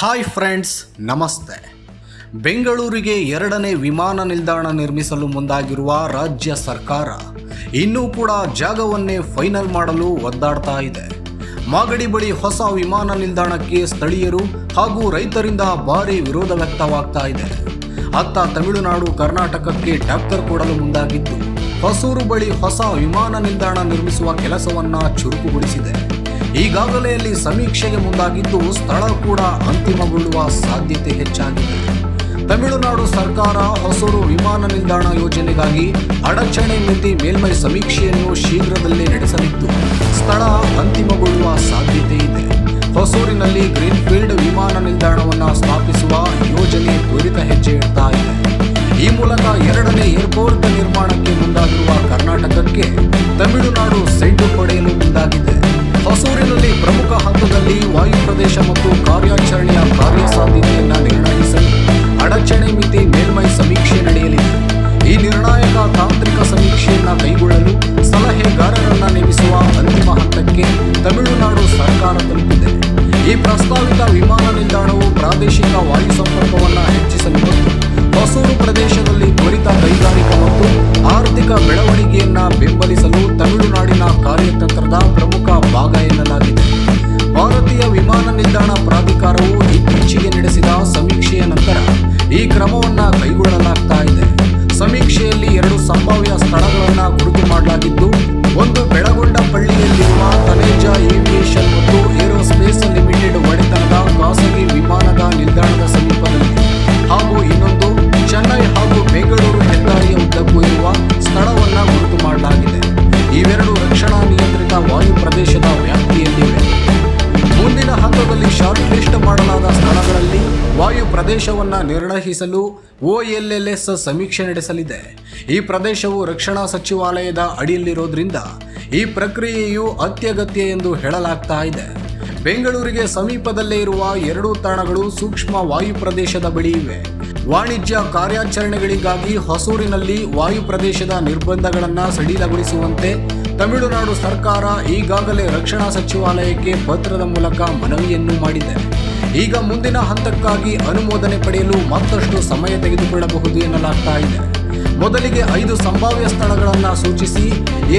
Hi friends, ನಮಸ್ತೆ. ಬೆಂಗಳೂರಿಗೆ ಎರಡನೇ ವಿಮಾನ ನಿಲ್ದಾಣ ನಿರ್ಮಿಸಲು ಮುಂದಾಗಿರುವ ರಾಜ್ಯ ಸರ್ಕಾರ ಇನ್ನೂ ಕೂಡ ಜಾಗವನ್ನೇ ಫೈನಲ್ ಮಾಡಲು ಒದ್ದಾಡ್ತಾ ಇದೆ. ಮಾಗಡಿ ಬಳಿ ಹೊಸ ವಿಮಾನ ನಿಲ್ದಾಣಕ್ಕೆ ಸ್ಥಳೀಯರು ಹಾಗೂ ರೈತರಿಂದ ಭಾರಿ ವಿರೋಧ ವ್ಯಕ್ತವಾಗ್ತಾ ಇದೆ. ಅತ್ತ ತಮಿಳುನಾಡು, ಕರ್ನಾಟಕಕ್ಕೆ ಟಕ್ಕರ್ ಕೊಡಲು ಮುಂದಾಗಿದ್ದು, ಹೊಸೂರು ಬಳಿ ಹೊಸ ವಿಮಾನ ನಿಲ್ದಾಣ ನಿರ್ಮಿಸುವ ಕೆಲಸವನ್ನ ಚುರುಕುಗೊಳಿಸಿದೆ. ಈಗಾಗಲೇ ಅಲ್ಲಿ ಸಮೀಕ್ಷೆಗೆ ಮುಂದಾಗಿದ್ದು ಸ್ಥಳ ಕೂಡ ಅಂತಿಮಗೊಳ್ಳುವ ಸಾಧ್ಯತೆ ಹೆಚ್ಚಾಗಿದೆ. ತಮಿಳುನಾಡು ಸರ್ಕಾರ ಹೊಸೂರು ವಿಮಾನ ನಿಲ್ದಾಣ ಯೋಜನೆಗಾಗಿ ಅಡಚಣೆ ಮಿತಿ ಮೇಲ್ಮೈ ಸಮೀಕ್ಷೆಯನ್ನು ಶೀಘ್ರದಲ್ಲೇ ನಡೆಸಲಿದ್ದು, ಸ್ಥಳ ಅಂತಿಮಗೊಳ್ಳುವ ಸಾಧ್ಯತೆ ಇದೆ. ಹೊಸೂರಿನಲ್ಲಿ ಗ್ರೀನ್ಫೀಲ್ಡ್ ವಿಮಾನ ನಿಲ್ದಾಣವನ್ನು ಸ್ಥಾಪಿಸುವ ಯೋಜನೆ ತ್ವರಿತ ಹೆಜ್ಜೆ ಇಡ್ತಾ ಇದೆ. ಈ ಮೂಲಕ ಎರಡನೇ ಏರ್ಪೋರ್ಟ್ ನಿರ್ಮಾಣಕ್ಕೆ ಮುಂದಾಗಿರುವ ಕರ್ನಾಟಕಕ್ಕೆ ತಮಿಳುನಾಡು ಸೆಂಟು ಪಡೆಯಲು ಮುಂದಾಗಿದೆ. ಹೊಸೂರಿನಲ್ಲಿ ಪ್ರಮುಖ ಹಂತದಲ್ಲಿ ವಾಯು ಪ್ರದೇಶ ಮತ್ತು ಕಾರ್ಯಾಚರಣೆಯ ಕಾರ್ಯಸಾಧ್ಯತೆಯನ್ನು ನಿರ್ಣಯಿಸಲು ಅಡಚಣೆ ಮಿತಿ ಮೇಲ್ಮೈ ಸಮೀಕ್ಷೆ ನಡೆಯಲಿದೆ. ಈ ನಿರ್ಣಾಯಕ ತಾಂತ್ರಿಕ ಸಮೀಕ್ಷೆಯನ್ನು ಕೈಗೊಳ್ಳಲು ಸಲಹೆಗಾರರನ್ನು ನೇಮಿಸುವ ಅಂತಿಮ ಹಂತಕ್ಕೆ ತಮಿಳುನಾಡು ಸರ್ಕಾರ ತಲುಪಿದೆ. ಈ ಪ್ರಸ್ತಾವಿತ ವಿಮಾನ ನಿಲ್ದಾಣವು ಪ್ರಾದೇಶಿಕ ವಾಯು ಸಂಪರ್ಕವನ್ನು ಹೆಚ್ಚಿಸಲು ಮತ್ತು ಹೊಸೂರು ಪ್ರದೇಶದಲ್ಲಿ ತ್ವರಿತ ಕೈಗಾರಿಕಾ ಮತ್ತು ಆರ್ಥಿಕ ಬೆಳವಣಿಗೆಯನ್ನು ಬೆಂಬಲಿಸಲು ತಮಿಳುನಾಡಿನ ಕಾರ್ಯತಂತ್ರದ ಪ್ರಮುಖ ಭಾಗ ಎನ್ನಲಾಗಿದೆ. ಭಾರತೀಯ ವಿಮಾನ ನಿಲ್ದಾಣ ಪ್ರದೇಶವನ್ನು ನಿರ್ಣಯಿಸಲು ಎಸ್ ಸಮೀಕ್ಷೆ ನಡೆಸಲಿದೆ. ಈ ಪ್ರದೇಶವು ರಕ್ಷಣಾ ಸಚಿವಾಲಯದ ಅಡಿಯಲ್ಲಿರೋದ್ರಿಂದ ಈ ಪ್ರಕ್ರಿಯೆಯು ಅತ್ಯಗತ್ಯ ಎಂದು ಹೇಳಲಾಗ್ತಾ ಇದೆ. ಬೆಂಗಳೂರಿಗೆ ಸಮೀಪದಲ್ಲೇ ಇರುವ ಎರಡೂ ತಾಣಗಳು ಸೂಕ್ಷ್ಮ ವಾಯು ಪ್ರದೇಶದ ಬಳಿ ಇವೆ. ವಾಣಿಜ್ಯ ಕಾರ್ಯಾಚರಣೆಗಳಿಗಾಗಿ ಹೊಸೂರಿನಲ್ಲಿ ವಾಯು ಪ್ರದೇಶದ ನಿರ್ಬಂಧಗಳನ್ನು ಸಡಿಲಗೊಳಿಸುವಂತೆ ತಮಿಳುನಾಡು ಸರ್ಕಾರ ಈಗಾಗಲೇ ರಕ್ಷಣಾ ಸಚಿವಾಲಯಕ್ಕೆ ಪತ್ರದ ಮೂಲಕ ಮನವಿಯನ್ನು ಮಾಡಿದೆ. ಈಗ ಮುಂದಿನ ಹಂತಕ್ಕಾಗಿ ಅನುಮೋದನೆ ಪಡೆಯಲು ಮತ್ತಷ್ಟು ಸಮಯ ತೆಗೆದುಕೊಳ್ಳಬಹುದು ಎನ್ನಲಾಗ್ತಾ ಇದೆ. ಮೊದಲಿಗೆ ಐದು ಸಂಭಾವ್ಯ ಸ್ಥಳಗಳನ್ನು ಸೂಚಿಸಿ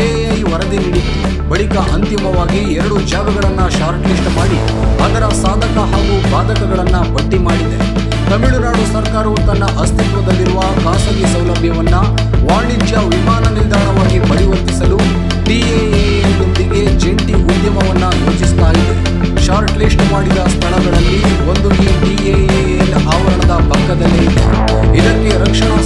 ಎಐ ವರದಿ ನೀಡಿತು ಬಳಿಕ ಅಂತಿಮವಾಗಿ ಎರಡು ಜಾಗಗಳನ್ನು ಶಾರ್ಟ್ ಲಿಸ್ಟ್ ಮಾಡಿ, ಅದರ ಸಾಧಕ ಹಾಗೂ ಬಾಧಕಗಳನ್ನು ಪಟ್ಟಿ ಮಾಡಿದೆ. ತಮಿಳುನಾಡು ಸರ್ಕಾರವು ತನ್ನ ಅಸ್ತಿತ್ವದಲ್ಲಿರುವ ಖಾಸಗಿ ಸೌಲಭ್ಯವನ್ನ ವಾಣಿಜ್ಯ ವಿಮಾನ ನಿಲ್ದಾಣವಾಗಿ ಮಾಡಿದ ಸ್ಥಳಗಳಲ್ಲಿ ಒಂದು ಈ ಡಿಎಎಎಲ್ ಆವರಣದ ಪಕ್ಕದಲ್ಲಿ ಇದಕ್ಕೆ ರಕ್ಷಣಾ